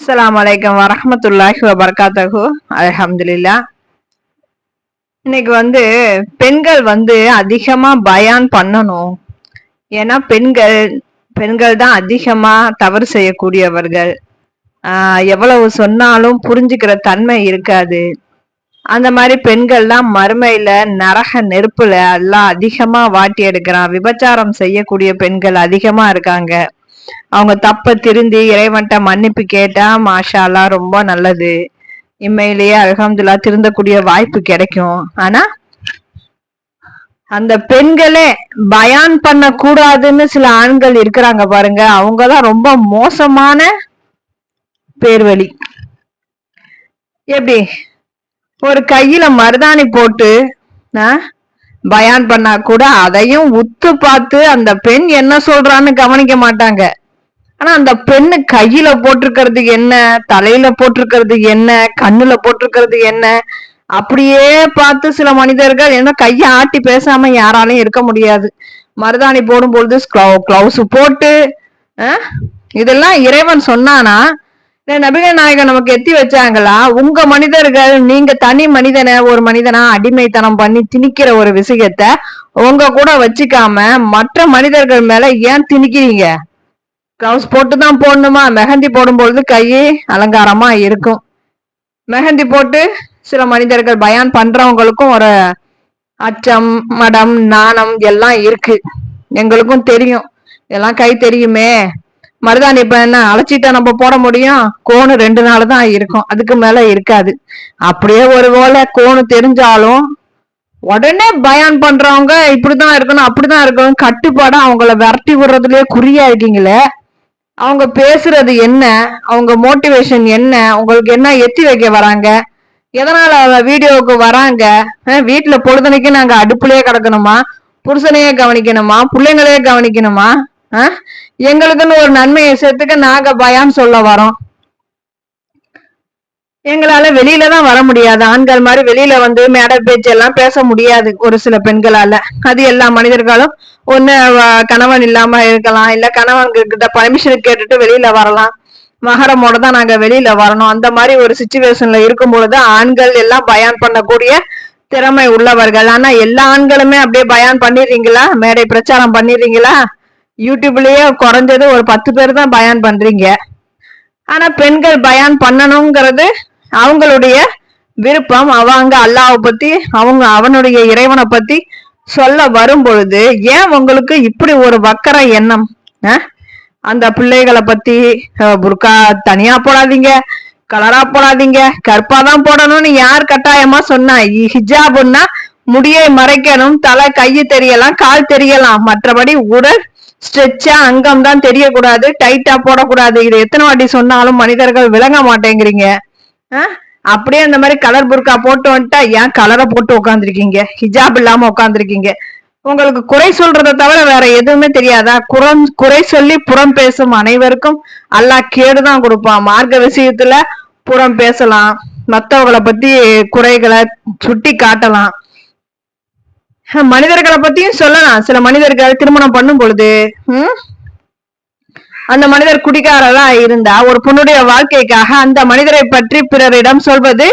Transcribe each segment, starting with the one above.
அஸ்லாம் வலைக்கம் வரமத்துல்லாஹி வபர்காத்தகு அலமதுல்லா இன்னைக்கு வந்து பெண்கள் வந்து அதிகமா பயான் பண்ணணும். ஏன்னா பெண்கள் பெண்கள் தான் அதிகமா தவறு செய்யக்கூடியவர்கள். ஆஹ் எவ்வளவு சொன்னாலும் புரிஞ்சுக்கிற தன்மை இருக்காது. அந்த மாதிரி பெண்கள்லாம் மறுமையில நரக நெருப்புல எல்லாம் அதிகமா வாட்டி எடுக்கிறான். விபச்சாரம் செய்யக்கூடிய பெண்கள் அதிகமா இருக்காங்க. அவங்க தப்ப திருந்தி இறைவன்ட்ட மன்னிப்பு கேட்டா மாஷாலா ரொம்ப நல்லது. இம்மையிலேயே அலகம்துல்லா திருந்தக்கூடிய வாய்ப்பு கிடைக்கும். ஆனா அந்த பெண்களே பயான் பண்ண கூடாதுன்னு சில ஆண்கள் இருக்கிறாங்க பாருங்க. அவங்கதான் ரொம்ப மோசமான பேர்வழி. எப்படி? ஒரு கையில மருதாணி போட்டு ஆஹ் பயான் பண்ணா கூட அதையும் உத்து பார்த்து அந்த பெண் என்ன சொல்றான்னு கவனிக்க மாட்டாங்க. ஆனா அந்த பெண்ணு கையில போட்டிருக்கிறது என்ன தலையில போட்டிருக்கிறது என்ன கண்ணுல போட்டிருக்கிறது என்ன அப்படியே பார்த்து சில மனிதர்கள் என்ன கைய ஆட்டி பேசாம யாராலையும் இருக்க முடியாது. மருதாணி போடும் பொழுது கிளவுஸ் போட்டு இதெல்லாம் இறைவன் சொன்னானா நபிகள் நாயகன் நமக்கு எத்தி வச்சாங்களா? உங்க மனிதர்கள் நீங்க தனி மனிதனை ஒரு மனிதனா அடிமைத்தனம் பண்ணி திணிக்கிற ஒரு விஷயத்த உங்க கூட வச்சுக்காம மற்ற மனிதர்கள் மேல ஏன் திணிக்கிறீங்க? கிளவுஸ் போட்டு தான் போடணுமா? மெஹந்தி போடும்பொழுது கையே அலங்காரமா இருக்கும். மெஹந்தி போட்டு சில மனிதர்கள் பயான் பண்றவங்களுக்கும் ஒரு அச்சம் மடம் நாணம் எல்லாம் இருக்கு. எங்களுக்கும் தெரியும். இதெல்லாம் கை தெரியுமே. மருதாணி இப்ப என்ன அழைச்சிட்டா நம்ம போட முடியும்? கோணு ரெண்டு நாள் தான் இருக்கும். அதுக்கு மேல இருக்காது. அப்படியே ஒரு வேலை கோணு தெரிஞ்சாலும் உடனே பயான் பண்றவங்க இப்படிதான் இருக்கணும் அப்படிதான் இருக்கணும் கட்டுப்பாடா அவங்கள விரட்டி விடுறதுலயே குறியா இருக்கீங்களே அவங்க பேசுறது என்ன? அவங்க மோட்டிவேஷன் என்ன? உங்களுக்கு என்ன எத்தி வைக்க வராங்க? எதனால வீடியோவுக்கு வராங்க? வீட்டுல பொழுதுனைக்கு நாங்க அடுப்புலயே கிடக்கணுமா? புருஷனையே கவனிக்கணுமா? பிள்ளைங்களையே கவனிக்கணுமா? எங்களுக்குன்னு ஒரு நன்மையை சேர்த்துக்க நாங்க பயம் சொல்ல வரோம். எங்களால வெளியில தான் வர முடியாது. ஆண்கள் மாதிரி வெளியில வந்து மேடை பேச்சு எல்லாம் பேச முடியாது ஒரு சில பெண்களால. அது எல்லா மனிதர்களும் ஒண்ணு வ- கணவன் இல்லாம இருக்கலாம். இல்ல கணவன் கிட்ட பர்மிஷன் கேட்டுட்டு வெளியில வரலாம். மகரமோட தான் நாங்க வெளியில வரணும். அந்த மாதிரி ஒரு சுச்சுவேஷன்ல இருக்கும் பொழுது ஆண்கள் எல்லாம் பயான் பண்ணக்கூடிய திறமை உள்ளவர்கள். ஆனா எல்லா ஆண்களுமே அப்படியே பயான் பண்ணிடுறீங்களா? மேடை பிரச்சாரம் பண்ணிடுறீங்களா? யூடியூப்லயே குறைஞ்சது ஒரு பத்து பேர் தான் பயான் பண்றீங்க. ஆனா பெண்கள் பயான் பண்ணணுங்கிறது அவங்களுடைய விருப்பம். அவங்க அல்லாவை பத்தி அவங்க அவனுடைய இறைவனை பத்தி சொல்ல வரும் பொழுது ஏன் உங்களுக்கு இப்படி ஒரு வக்கர எண்ணம்? அந்த பிள்ளைகளை பத்தி புர்கா தனியா போடாதீங்க கலரா போடாதீங்க கற்பாதான் போடணும்னு யார் கட்டாயமா சொன்னா? ஹிஜாபுன்னா முடியை மறைக்கணும் தலை கையு தெரியலாம் கால் தெரியலாம். மற்றபடி உடல் ஸ்ட்ரெச்சா அங்கம் தான் தெரியக்கூடாது டைட்டா போடக்கூடாது. இது எத்தனை வாட்டி சொன்னாலும் மனிதர்கள் விளங்க மாட்டேங்கிறீங்க. ஆ? அப்படியே அந்த மாதிரி கலர் புர்கா போட்டு வந்துட்டா ஏன் கலரை போட்டு உட்காந்துருக்கீங்க ஹிஜாப் இல்லாம உட்காந்துருக்கீங்க உங்களுக்கு குறை சொல்றத தவிர வேற எதுவுமே தெரியாதா? குறம் குறை சொல்லி புறம் பேசும் அனைவருக்கும் அல்லாஹ் கேடுதான் கொடுப்பான். மார்க்க விஷயத்துல புறம் பேசலாம். மத்தவங்களை பத்தி குறைகளை சுட்டி காட்டலாம். மனிதர்களை பத்தியும் சொல்லலாம். சில மனிதர்கள் திருமணம் பண்ணும் பொழுது அந்த மனிதர் குடிகாரரா இருந்தா ஒரு பொண்ணுடைய வாழ்க்கைக்காக அந்த மனிதரை பற்றி பிறரிடம் சொல்வது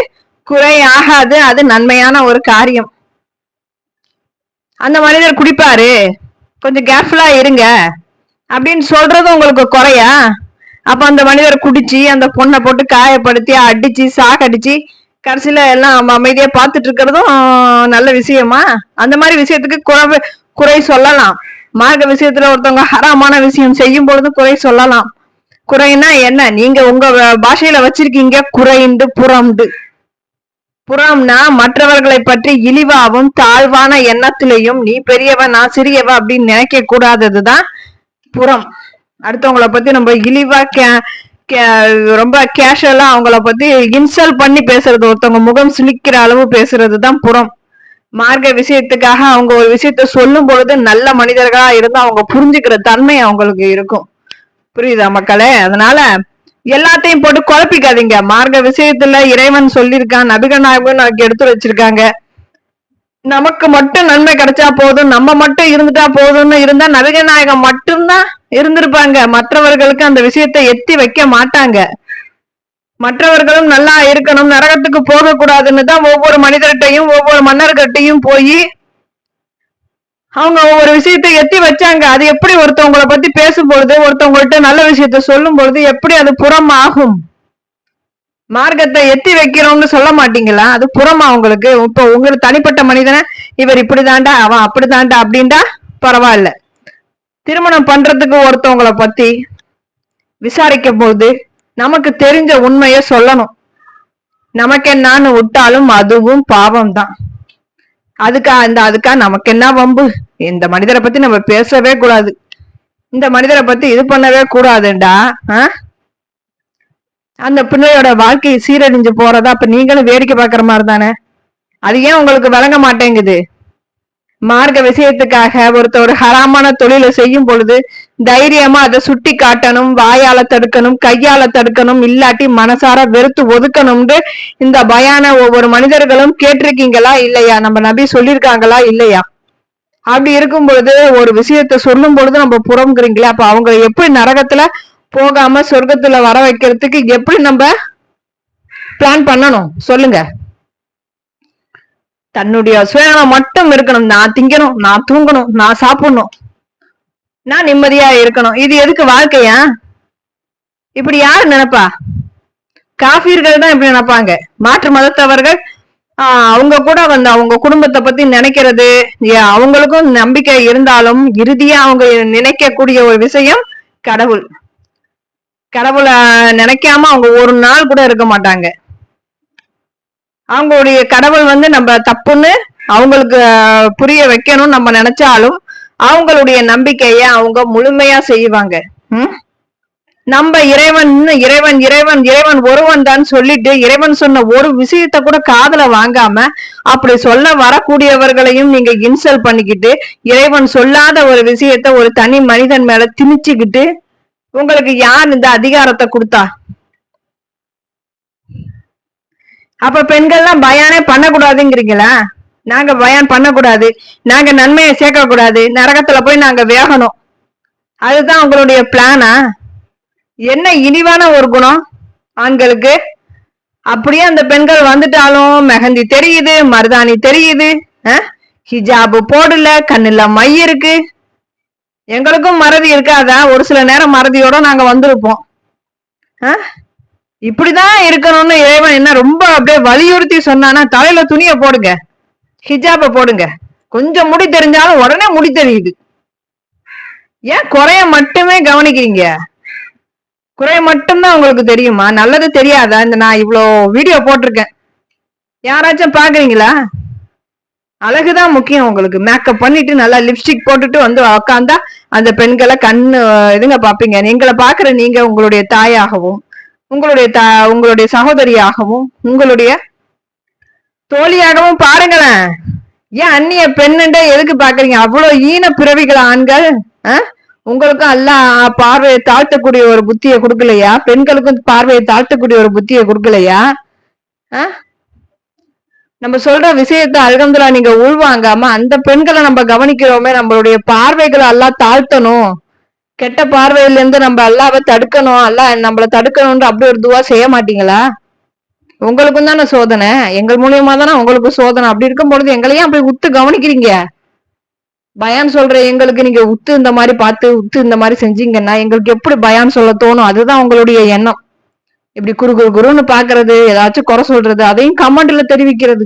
குறையாகாது. அது நன்மையான ஒரு காரியம். அந்த மனிதர் குடிப்பாரு. கொஞ்சம் கேர்ஃபுல்லா இருங்க. அப்படின்னு சொல்றது உங்களுக்கு குறையா? அப்ப அந்த மனிதர் குடிச்சு அந்த பொண்ணை போட்டு காயப்படுத்தி அடிச்சு சாகடிச்சு கடைசியில எல்லாம் அமைதியா பாத்துட்டு இருக்கிறதும் நல்ல விஷயமா? அந்த மாதிரி விஷயத்துக்கு குறை குறை சொல்லலாம். மார்க்க விஷயத்துல ஒருத்தவங்க ஹராமான விஷயம் செய்யும் பொழுது குறை சொல்லலாம். குறைனா என்ன? நீங்க உங்க பாஷையில வச்சிருக்கீங்க குறைந்து புறம்ண்டு புறம்னா மற்றவர்களை பற்றி இழிவாவும் தாழ்வான எண்ணத்திலையும் நீ பெரியவன் நான் சிறியவ அப்படின்னு நினைக்க கூடாததுதான் புறம். அடுத்தவங்கள பத்தி நம்ம இழிவா கே- ரொம்ப கேஷுவலா அவங்கள பத்தி இன்சல்ட் பண்ணி பேசுறது ஒருத்தவங்க முகம் சுளிக்கிற அளவு பேசுறது தான் புறம். மார்க்க விஷயத்துக்காக அவங்க ஒரு விஷயத்த சொல்லும் பொழுது நல்ல மனிதர்களா இருந்து அவங்க புரிஞ்சுக்கிற தன்மை அவங்களுக்கு இருக்கும். புரியுதா மக்களே? அதனால எல்லாத்தையும் போட்டு குழப்பிக்காதீங்க. மார்க்க விஷயத்துல இறைவன் சொல்லியிருக்கான் நபிகள் நாயகம் நமக்கு எடுத்து வச்சிருக்காங்க. நமக்கு மட்டும் நன்மை கிடைச்சா போதும் நம்ம மட்டும் இருந்துட்டா போதும்னு இருந்தா நபிகள் மட்டும்தான் இருந்திருப்பாங்க. மற்றவர்களுக்கு அந்த விஷயத்தை எத்தி வைக்க மாட்டாங்க. மற்றவர்களும் நல்லா இருக்கணும் நரகத்துக்கு போக கூடாதுன்னு தான் ஒவ்வொரு மனிதர்கிட்டையும் ஒவ்வொரு மன்னர்கிட்டையும் போய் அவங்க ஒவ்வொரு விஷயத்தை எத்தி வச்சாங்க. அது எப்படி ஒருத்தவங்களை பத்தி பேசும்பொழுது ஒருத்தவங்கள்ட்ட நல்ல விஷயத்த சொல்லும் பொழுது எப்படி அது புறம் ஆகும் மார்க்கத்தை எத்தி வைக்கிறோம்னு சொல்ல மாட்டீங்களா? அது புறமா உங்களுக்கு. இப்போ உங்களுக்கு தனிப்பட்ட மனிதனை இவர் இப்படிதாண்டா அவன் அப்படிதாண்டா அப்படின்டா பரவாயில்ல. திருமணம் பண்றதுக்கு ஒருத்தவங்களை பத்தி விசாரிக்கும் போது நமக்கு தெரிஞ்ச உண்மைய சொல்லணும். நமக்கு என்னான்னு விட்டாலும் அதுவும் பாவம் தான் அதுக்கா இந்த அதுக்கா நமக்கு என்ன வம்பு? இந்த மனிதரை பத்தி நம்ம பேசவே கூடாது. இந்த மனிதரை பத்தி இது பண்ணவே கூடாதுண்டா ஆஹ் அந்த பிள்ளையோட வாழ்க்கை சீரழிஞ்சு போறதா அப்ப நீங்களும் வேடிக்கை பாக்குற மாதிரி தானே அது ஏன் உங்களுக்கு வழங்க மாட்டேங்குது? மார்க்க விஷயத்துக்காக ஒருத்தர் ஒரு ஹராமான தொழிலை செய்யும் பொழுது தைரியமா அதை சுட்டி காட்டணும் வாயால தடுக்கணும் கையால தடுக்கணும் இல்லாட்டி மனசார வெறுத்து ஒதுக்கணும்னு இந்த பயான ஒவ்வொரு மனிதர்களும் கேட்டிருக்கீங்களா இல்லையா? நம்ம நபி சொல்லியிருக்காங்களா இல்லையா? அப்படி இருக்கும் பொழுது ஒரு விஷயத்த சொல்லும் பொழுது நம்ம புறம்ங்கிறீங்களா அப்ப அவங்க எப்படி நரகத்துல போகாம சொர்க்கத்துல வர வைக்கிறதுக்கு எப்படி நம்ம பிளான் பண்ணணும்? சொல்லுங்க. தன்னுடைய சுயநலம் மட்டும் இருக்கணும். நான் திங்கணும் நான் தூங்கணும் நான் சாப்பிடணும். நான் நிம்மதியா இருக்கணும். இது எதுக்கு வாழ்க்கையா? இப்படி யாரு நினைப்பா? காஃபியர்கள் தான் இப்படி நினைப்பாங்க. மாற்று மதத்தவர்கள் ஆஹ் அவங்க கூட வந்து அவங்க குடும்பத்தை பத்தி நினைக்கிறது ஏ- அவங்களுக்கும் நம்பிக்கை இருந்தாலும் இறுதியா அவங்க நினைக்கக்கூடிய ஒரு விஷயம் கடவுள். கடவுளை நினைக்காம அவங்க ஒரு நாள் கூட இருக்க மாட்டாங்க அவங்களுடைய கடவுள் வந்து நம்ம தப்புன்னு அவங்களுக்கு புரிய வைக்கணும்னு நம்ம நினைச்சாலும் அவங்களுடைய நம்பிக்கைய அவங்க முழுமையா செய்வாங்க ம்? நம்ம இறைவன் இறைவன் இறைவன் இறைவன் ஒருவன் தான் சொல்லிட்டு இறைவன் சொன்ன ஒரு விஷயத்த கூட காதல வாங்காம அப்படி சொல்ல வரக்கூடியவர்களையும் நீங்க இன்சல்ட் பண்ணிக்கிட்டு இறைவன் சொல்லாத ஒரு விஷயத்த ஒரு தனி மனிதன் மேல திணிச்சுக்கிட்டு உங்களுக்கு யார் இந்த அதிகாரத்தை கொடுத்தா? அப்ப பெண்கள்லாம் பயானே பண்ணக்கூடாதுங்கிறீங்களா? நாங்க பயான் பண்ணக்கூடாது. நாங்க நன்மையை சேர்க்க கூடாது நரகத்துல போய் நாங்க வேகணும். அதுதான் உங்களுடைய பிளானா? என்ன இனிவான ஒரு குணம் ஆண்களுக்கு? அப்படியே அந்த பெண்கள் வந்துட்டாலும் மெஹந்தி தெரியுது மருதாணி தெரியுது ஹிஜாபு போடல கண்ணுல மை இருக்கு. எங்களுக்கும் மறதி இருக்காதா? ஒரு சில நேரம் மறதியோட நாங்க வந்திருப்போம். இப்படிதான் இருக்கணும்னு இறைவன் என்ன ரொம்ப அப்படியே வலியுறுத்தி சொன்னானா தலையில துணிய போடுங்க. ஹிஜாப போடுங்க. கொஞ்சம் முடி தெரிஞ்சாலும் உடனே முடி தெரியுது. ஏன் குறைய மட்டுமே கவனிக்கிறீங்க? குறைய மட்டும்தான் உங்களுக்கு தெரியுமா? நல்லது தெரியாதா? இந்த நான் இவ்வளோ வீடியோ போட்டிருக்கேன். யாராச்சும் பாக்குறீங்களா அழகுதான் முக்கியம் உங்களுக்கு. மேக்கப் பண்ணிட்டு நல்லா லிப்ஸ்டிக் போட்டுட்டு வந்து உக்காந்தா அந்த பெண்களை கண்ணு இதுங்க பாப்பீங்க எங்களை பாக்குற நீங்க உங்களுடைய தாயாகவும் உங்களுடைய தா உங்களுடைய சகோதரியாகவும் உங்களுடைய தோழியாகவும் பாருங்களேன். ஏன் அந்நிய பெண்ணுண்டே எதுக்கு பாக்குறீங்க அவ்வளவு ஈன பிறவிகள் ஆண்கள் உங்களுக்கும் எல்லாம் பார்வையை தாழ்த்தக்கூடிய ஒரு புத்தியை கொடுக்கலையா? பெண்களுக்கும் பார்வையை தாழ்த்தக்கூடிய ஒரு புத்தியை கொடுக்கலையா? ஆஹ் நம்ம சொல்ற விஷயத்த அல்கம்துல்லா நீங்க உள்வாங்காம அந்த பெண்களை நம்ம கவனிக்கிறோமே நம்மளுடைய பார்வைகளை எல்லாம் தாழ்த்தணும். கெட்ட பார்வையில இருந்து நம்ம அல்லாவை தடுக்கணும். எல்லாம் நம்மள தடுக்கணும்ன்ற அப்படி ஒரு துவா செய்ய மாட்டீங்களா? உங்களுக்கும் தானே சோதனை. எங்கள் மூலியமா தானே உங்களுக்கு சோதனை. அப்படி இருக்கும் பொழுது எங்களையும் அப்படி உத்து கவனிக்கிறீங்க? பயான் சொல்ற எங்களுக்கு நீங்க உத்து இந்த மாதிரி பார்த்து உத்து இந்த மாதிரி செஞ்சீங்கன்னா எங்களுக்கு எப்படி பயான் சொல்ல தோணும்? அதுதான் உங்களுடைய எண்ணம். இப்படி குறு குறு குருன்னு பாக்குறது ஏதாச்சும் குறை சொல்றது அதையும் கமெண்ட்ல தெரிவிக்கிறது.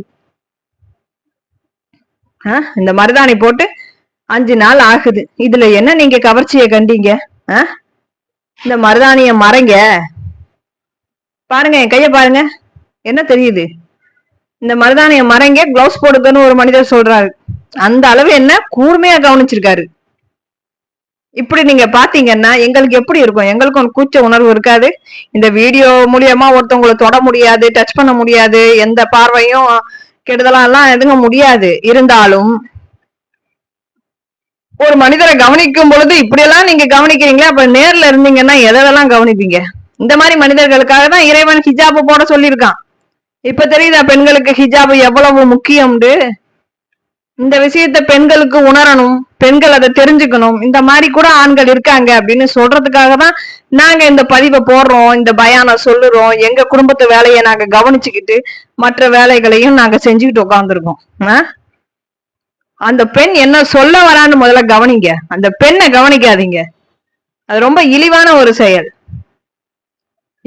ஆஹ் இந்த மருதாணி போட்டு அஞ்சு நாள் ஆகுது. இதுல என்ன நீங்க கவர்ச்சியை கண்டீங்க? ஆஹ் இந்த மருதாணிய மறைங்க. பாருங்க என் கைய பாருங்க. என்ன தெரியுது? இந்த மருதாணிய மறைங்க கிளவுஸ் போடுங்கன்னு ஒரு மனிதர் சொல்றாரு. அந்த அளவு என்ன கூர்மையா கவனிச்சிருக்காரு. இப்படி நீங்க பாத்தீங்கன்னா எங்களுக்கு எப்படி இருக்கும்? எங்களுக்கு ஒரு கூச்ச உணர்வு இருக்காது. இந்த வீடியோ மூலியமா ஒருத்தவங்களை தொட முடியாது டச் பண்ண முடியாது எந்த பார்வையும் கெடுதலாம் எல்லாம் எதுங்க முடியாது. இருந்தாலும் ஒரு மனிதரை கவனிக்கும் பொழுது இப்படியெல்லாம் நீங்க கவனிக்கிறீங்களா? அப்ப நேர்ல இருந்தீங்கன்னா எதெல்லாம் கவனிப்பீங்க? இந்த மாதிரி மனிதர்களுக்காக தான் இறைவன் ஹிஜாபு போட சொல்லியிருக்கான். இப்ப தெரியுதா பெண்களுக்கு ஹிஜாபு எவ்வளவு முக்கியம்னு? இந்த விஷயத்த பெண்களுக்கு உணரணும் பெண்கள் அதை தெரிஞ்சுக்கணும். இந்த மாதிரி கூட ஆண்கள் இருக்காங்க அப்படின்னு சொல்றதுக்காக தான் நாங்க இந்த பதிவை போடுறோம் இந்த பயானை சொல்லுறோம். எங்க குடும்பத்து வேலையை நாங்க கவனிச்சுக்கிட்டு மற்ற வேலைகளையும் நாங்க செஞ்சுக்கிட்டு உட்காந்துருக்கோம் அந்த பெண் என்ன சொல்ல வரான்னு முதல்ல கவனிங்க. அந்த பெண்ணை கவனிக்காதீங்க. அது ரொம்ப இழிவான ஒரு செயல்.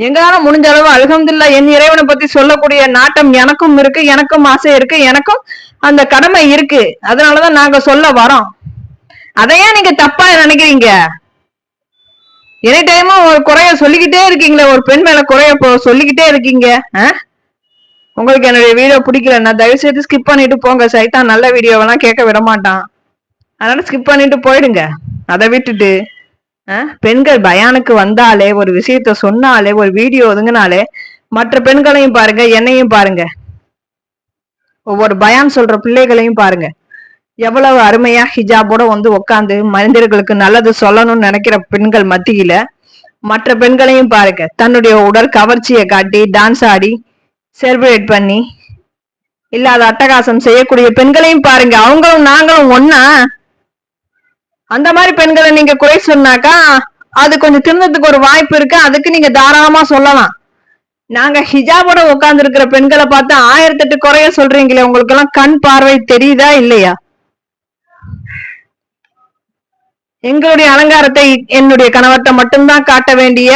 எங்களால முடிஞ்ச அளவு அல்ஹம்துலில்லா என் இறைவனை பத்தி சொல்லக்கூடிய நாட்டம் எனக்கும் இருக்கு எனக்கும் ஆசை இருக்கு எனக்கும் அந்த கடமை இருக்கு. அதனாலதான் நாங்க சொல்ல வரோம். அதையே நீங்க தப்பா நினைக்கிறீங்க? எனி டைமும் ஒரு குறைய சொல்லிக்கிட்டே இருக்கீங்களே ஒரு பெண் மேல குறைய சொல்லிக்கிட்டே இருக்கீங்க ஆ? உங்களுக்கு என்னுடைய வீடியோ பிடிக்கலன்னா தயவு செய்து ஸ்கிப் பண்ணிட்டு போங்க. சைத்தான் நல்ல வீடியோவெல்லாம் கேட்க விட மாட்டான். அதனால ஸ்கிப் பண்ணிட்டு போயிடுங்க. அதை விட்டுட்டு. பெண்கள் பயானுக்கு வந்தாலே ஒரு விஷயத்த சொன்னாலே ஒரு வீடியோ ஒதுங்கினாலே மற்ற பெண்களையும் பாருங்க என்னையும் பாருங்க. ஒவ்வொரு பயான் சொல்ற பிள்ளைகளையும் பாருங்க. எவ்வளவு அருமையா ஹிஜாபோட வந்து உட்காந்து மனிதர்களுக்கு நல்லது சொல்லணும்னு நினைக்கிற பெண்கள் மத்தியில மற்ற பெண்களையும் பாருங்க. தன்னுடைய உடல் கவர்ச்சியை காட்டி டான்ஸ் ஆடி செலிப்ரேட் பண்ணி இல்லாத அட்டகாசம் செய்யக்கூடிய பெண்களையும் பாருங்க. அவங்களும் நாங்களும் ஒன்னா அந்த மாதிரி பெண்களை நீங்க குறை சொன்னாக்கா அது கொஞ்சம் திருந்ததுக்கு ஒரு வாய்ப்பு இருக்கு. அதுக்கு நீங்க தாராளமா சொல்லலாம். நாங்க ஹிஜாபோட உட்கார்ந்து இருக்கிற பெண்களை பார்த்து ஆயிரத்தி எட்டு குறைய சொல்றீங்களே உங்களுக்கு எல்லாம் கண் பார்வை தெரியுதா இல்லையா? எங்களுடைய அலங்காரத்தை என்னுடைய கணவர்கிட்ட மட்டும்தான் காட்ட வேண்டிய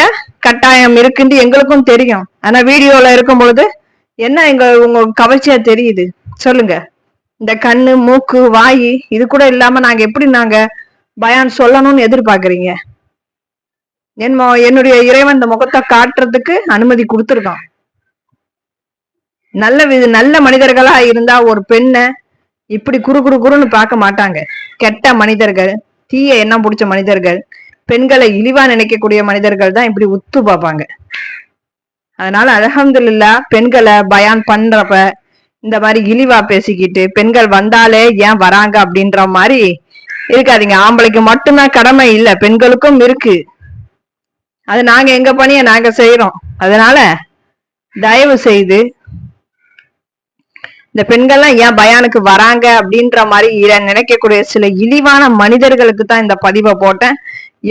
கட்டாயம் இருக்குன்னு எங்களுக்கும் தெரியும். ஆனா வீடியோல இருக்கும் பொழுது என்ன எங்க உங்க கவர்ச்சியா தெரியுது? சொல்லுங்க. இந்த கண்ணு மூக்கு வாய் இது கூட இல்லாம நாங்க எப்படி நாங்க பயான் சொல்லணும்னு எதிர்பார்க்குறீங்க. என் என்னுடைய இறைவன் இந்த முகத்தை காட்டுறதுக்கு அனுமதி கொடுத்துருக்கான். நல்ல வி- நல்ல மனிதர்களா இருந்தா ஒரு பெண்ணை இப்படி குறு குறு குறுன்னு பார்க்க மாட்டாங்க. கெட்ட மனிதர்கள் தீய எண்ணம் பிடிச்ச மனிதர்கள் பெண்களை இழிவா நினைக்கக்கூடிய மனிதர்கள் தான் இப்படி உத்து பார்ப்பாங்க. அதனால அலகம்துல்லா பெண்களை பயான் பண்றப்ப இந்த மாதிரி இழிவா பேசிக்கிட்டு பெண்கள் வந்தாலே ஏன் வராங்க அப்படின்ற மாதிரி இருக்காதீங்க. ஆம்பளைக்கு மட்டும்தான் கடமை இல்ல. பெண்களுக்கும் இருக்கு. அது நாங்க எங்க பணிய நாங்க செய்யறோம் அதனால தயவு செய்து இந்த பெண்கள்லாம் ஏன் பயானுக்கு வராங்க அப்படின்ற மாதிரி நினைக்கக்கூடிய சில இழிவான மனிதர்களுக்கு தான் இந்த பதிவை போட்டேன்.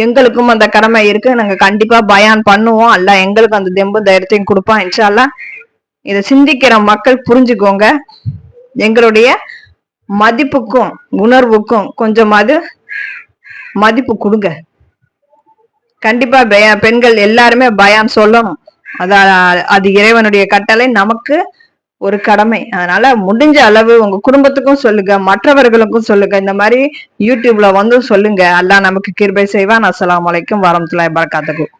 எங்களுக்கும் அந்த கடமை இருக்கு. நாங்க கண்டிப்பா பயான் பண்ணுவோம். அல்ல எங்களுக்கு அந்த தெம்பு தைரியத்தையும் கொடுப்பான். இன்ஷால்லா இதை சிந்திக்கிற மக்கள் புரிஞ்சுக்கோங்க. எங்களுடைய மதிப்புக்கும் உணர்வுக்கும் கொஞ்சமாவது மதிப்பு கொடுங்க. கண்டிப்பா பய- பெண்கள் எல்லாருமே பயம் சொல்லணும். அது அது இறைவனுடைய கட்டளை நமக்கு ஒரு கடமை. அதனால முடிஞ்ச அளவு உங்க குடும்பத்துக்கும் சொல்லுங்க மற்றவர்களுக்கும் சொல்லுங்க. இந்த மாதிரி யூடியூப்ல வந்து சொல்லுங்க. அல்லாஹ் நமக்கு கிருபை செய்வான். அஸ்லாம் வலைக்கும் வரமத்துல வரகாத்துக்கும்